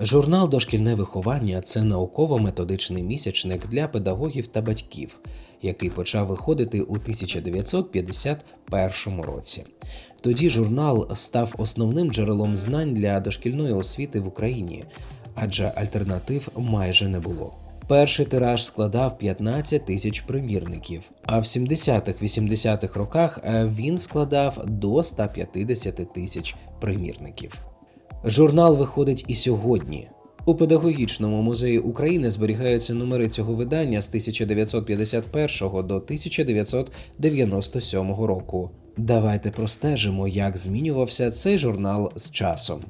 Журнал Дошкільне виховання це науково-методичний місячник для педагогів та батьків, який почав виходити у 1951 році. Тоді журнал став основним джерелом знань для дошкільної освіти в Україні, адже альтернатив майже не було. Перший тираж складав 15 тисяч примірників, а в 70-х-80-х роках е, він складав до 150 тисяч примірників. Журнал виходить і сьогодні. У педагогічному музеї України зберігаються номери цього видання з 1951 до 1997 року. Давайте простежимо, як змінювався цей журнал з часом.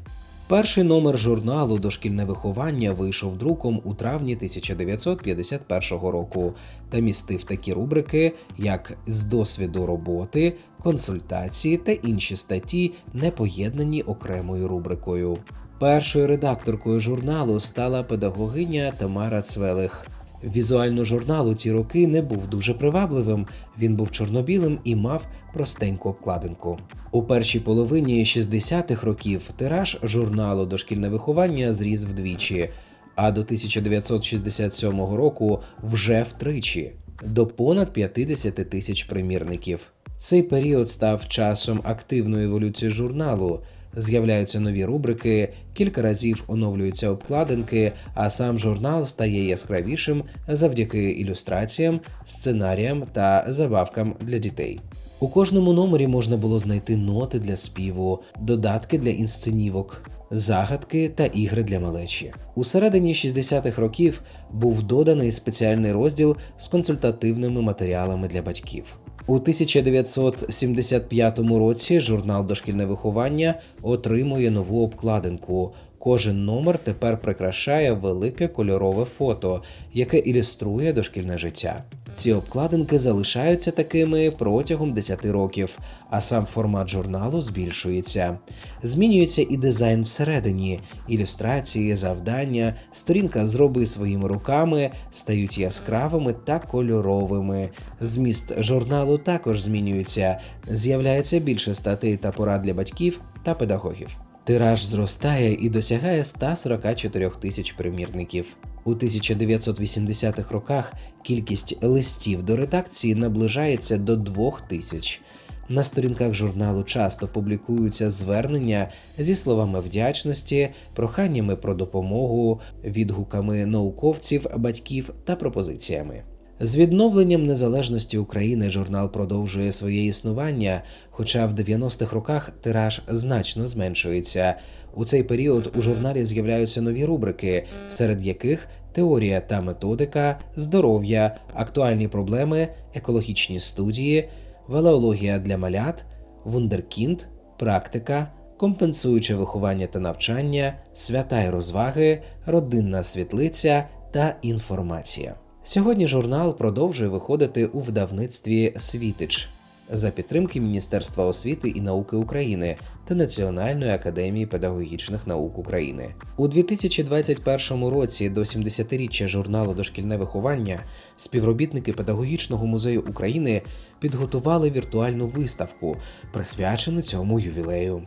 Перший номер журналу Дошкільне виховання вийшов друком у травні 1951 року та містив такі рубрики, як з досвіду роботи, консультації та інші статті, не поєднані окремою рубрикою. Першою редакторкою журналу стала педагогиня Тамара Цвелих. Візуально журнал у ті роки не був дуже привабливим. Він був чорнобілим і мав простеньку обкладинку. У першій половині 60-х років тираж журналу Дошкільне виховання зріс вдвічі, а до 1967 року вже втричі до понад 50 тисяч примірників. Цей період став часом активної еволюції журналу. З'являються нові рубрики, кілька разів оновлюються обкладинки, а сам журнал стає яскравішим завдяки ілюстраціям, сценаріям та забавкам для дітей. У кожному номері можна було знайти ноти для співу, додатки для інсценівок, загадки та ігри для малечі. У середині 60-х років був доданий спеціальний розділ з консультативними матеріалами для батьків. У 1975 році журнал Дошкільне виховання отримує нову обкладинку. Кожен номер тепер прикрашає велике кольорове фото, яке ілюструє дошкільне життя. Ці обкладинки залишаються такими протягом 10 років, а сам формат журналу збільшується. Змінюється і дизайн всередині, ілюстрації, завдання, сторінка зроби своїми руками стають яскравими та кольоровими. Зміст журналу також змінюється. З'являється більше статей та порад для батьків та педагогів. Тираж зростає і досягає 144 тисяч примірників. У 1980-х роках кількість листів до редакції наближається до двох тисяч. На сторінках журналу часто публікуються звернення зі словами вдячності, проханнями про допомогу, відгуками науковців, батьків та пропозиціями. З відновленням незалежності України журнал продовжує своє існування, хоча в 90-х роках тираж значно зменшується. У цей період у журналі з'являються нові рубрики, серед яких теорія та методика, здоров'я, актуальні проблеми, екологічні студії, велеологія для малят, вундеркінд, практика. Компенсуюче виховання та навчання, свята й розваги, родинна світлиця та інформація. Сьогодні журнал продовжує виходити у видавництві Світич за підтримки Міністерства освіти і науки України та Національної академії педагогічних наук України. У 2021 році до 70-річчя журналу Дошкільне виховання співробітники Педагогічного музею України підготували віртуальну виставку, присвячену цьому ювілею.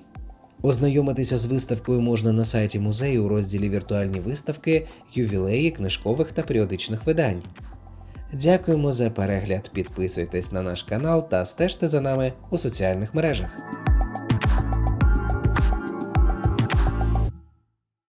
Ознайомитися з виставкою можна на сайті музею у розділі Віртуальні виставки, ювілеї книжкових та періодичних видань. Дякуємо за перегляд. Підписуйтесь на наш канал та стежте за нами у соціальних мережах.